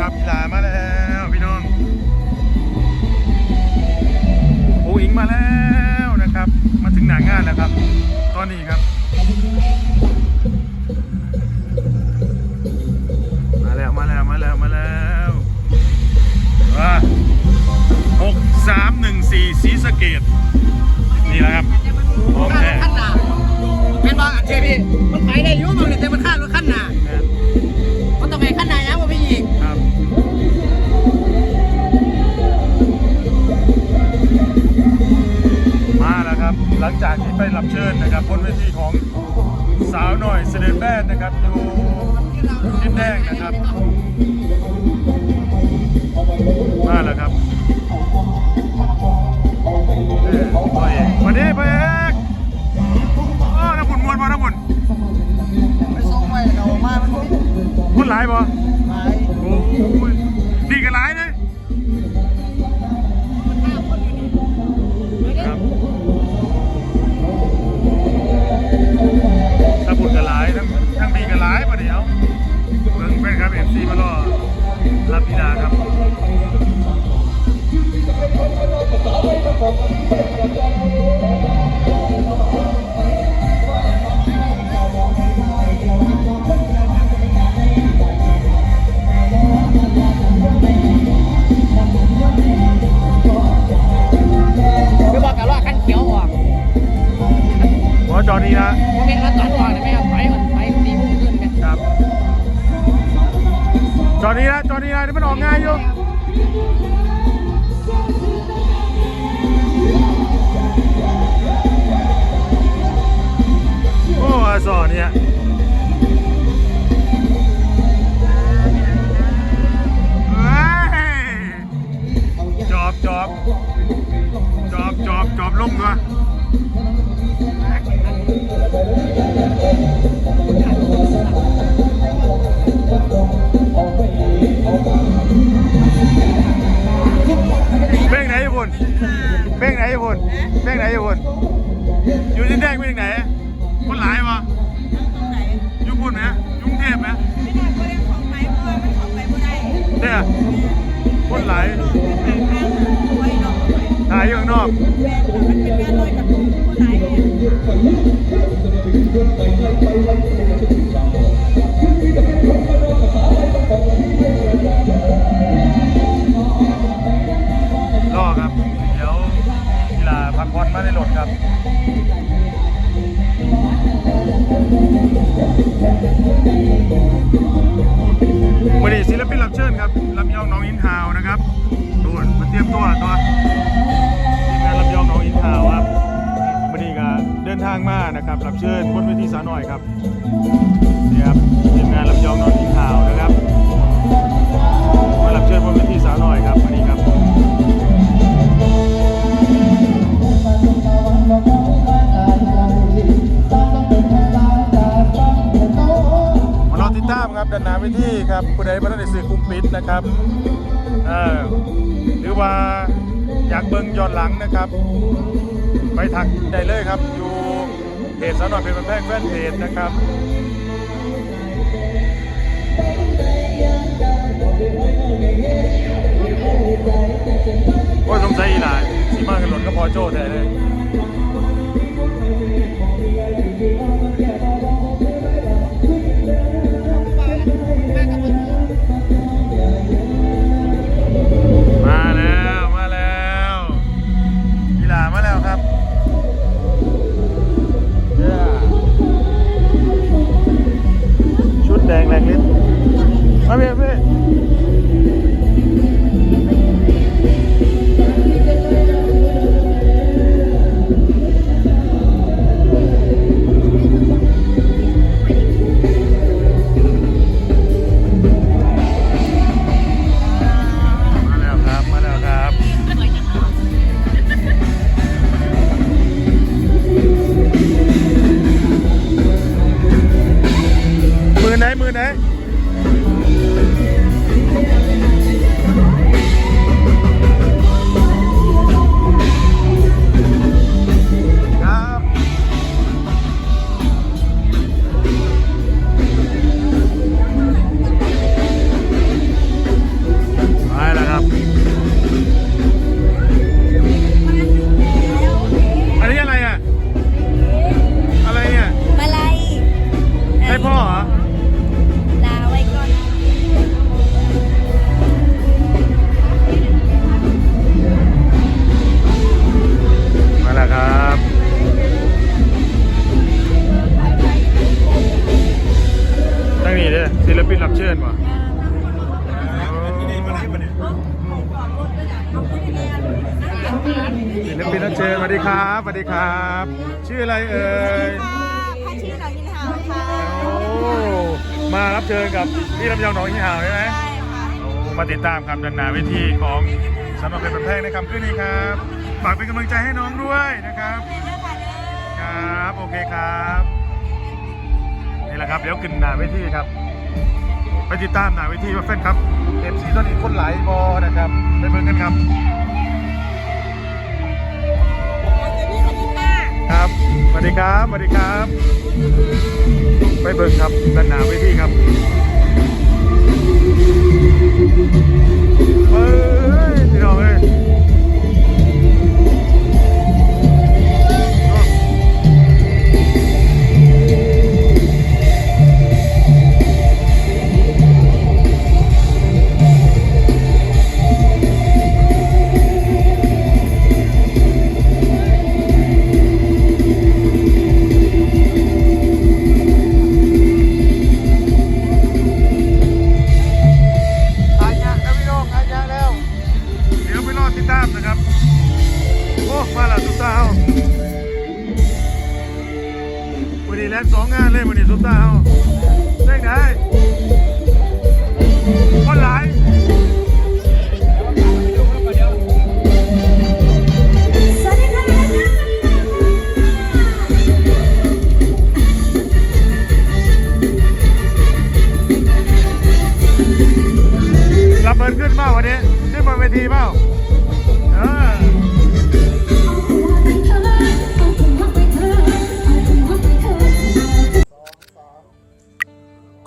ครับกีฬามาแล้วพี่น้องโอ้อิงมาแล้วนะครับ มาถึงหนางานแล้วครับ ตอนนี้ครับ มาแล้วมาแล้วมาแล้วมาแล้วว่าหกสามหนึ่งสี่สีสะเกต จากที่ไปรับเชิญนะครับบนเวทีของสาวหน่อยเสด็จแม่นะครับอยู่ดินแดงนะครับมาแล้วครับเอ้ยพ่อเอกวันนี้พ่อเอกโอ้น้ำบุญมวนมาน้ำบุญไปส่งไว้เรามามันคนหลายบ่ รับพิดาครับ นี่มันออกง่ายอยู่โอ้ ไหนอยู่พุ่นอยู่ดินแดงเป็นยังไงคนหลายปะอยู่พุ่นไหมอยู่กรุงเทพไหมเนี่ยคนหลายถ่ายอยู่ข้างนอกร รับเชิญบนเวทีสาวหน่อยครับนี่ครับทีมงานลำยองนองอินทาวนะครับมารับเชิญบนเวทีสาวหน่อยครับวันนี้ครับมาราติดตามครับด้านหน้าเวทีครับผู้ใดมาได้ซื้อคุ้มปิดนะครับเออหรือว่าอยากเบิ่งย้อนหลังนะครับ ไปทักได้เลยครับอยู่ เพจสาวหน่อยเป็นแพงแฟนเพจนะครับโอ้ยสงสัยอีหลายสีมากันหล่นก็พอโจ้แท้เลย ลปินรับเชิญสวัสดีครับสวัสดีครับ ชื่ออะไรเอ่ยค่ะชื่อหนองยินหาวค่ะโอ้มารับเชิญกับพี่ลำยองหนองหินห่าวใช่ไหมใช่ค่ะโอ้มาติดตามคำดันนาเวทีของสำหรับเป็นแพงในคำขึ้นนี้ครับฝากเป็นกำลังใจให้น้องด้วยนะครับเป็นเรื่องค่ะเด้อครับโอเคครับนี่แหละครับเดี๋ยวขึ้นหนาเวทีครับ ไปติดตามหนาเวทีว่าแฟนครับเอฟซีตอนนี้คนหลายบอนะครับไปเบิ่งกันครับครับ วัสดีครับสวัสดีครับ ไปเบิ่งครับด้านหน้าไว้ที่ครับเฮ้ย มาและสุดตาเฮาวันนี้แลนสองงานเลยวันนี้ซุปตาเฮาได้ไงคนหลาย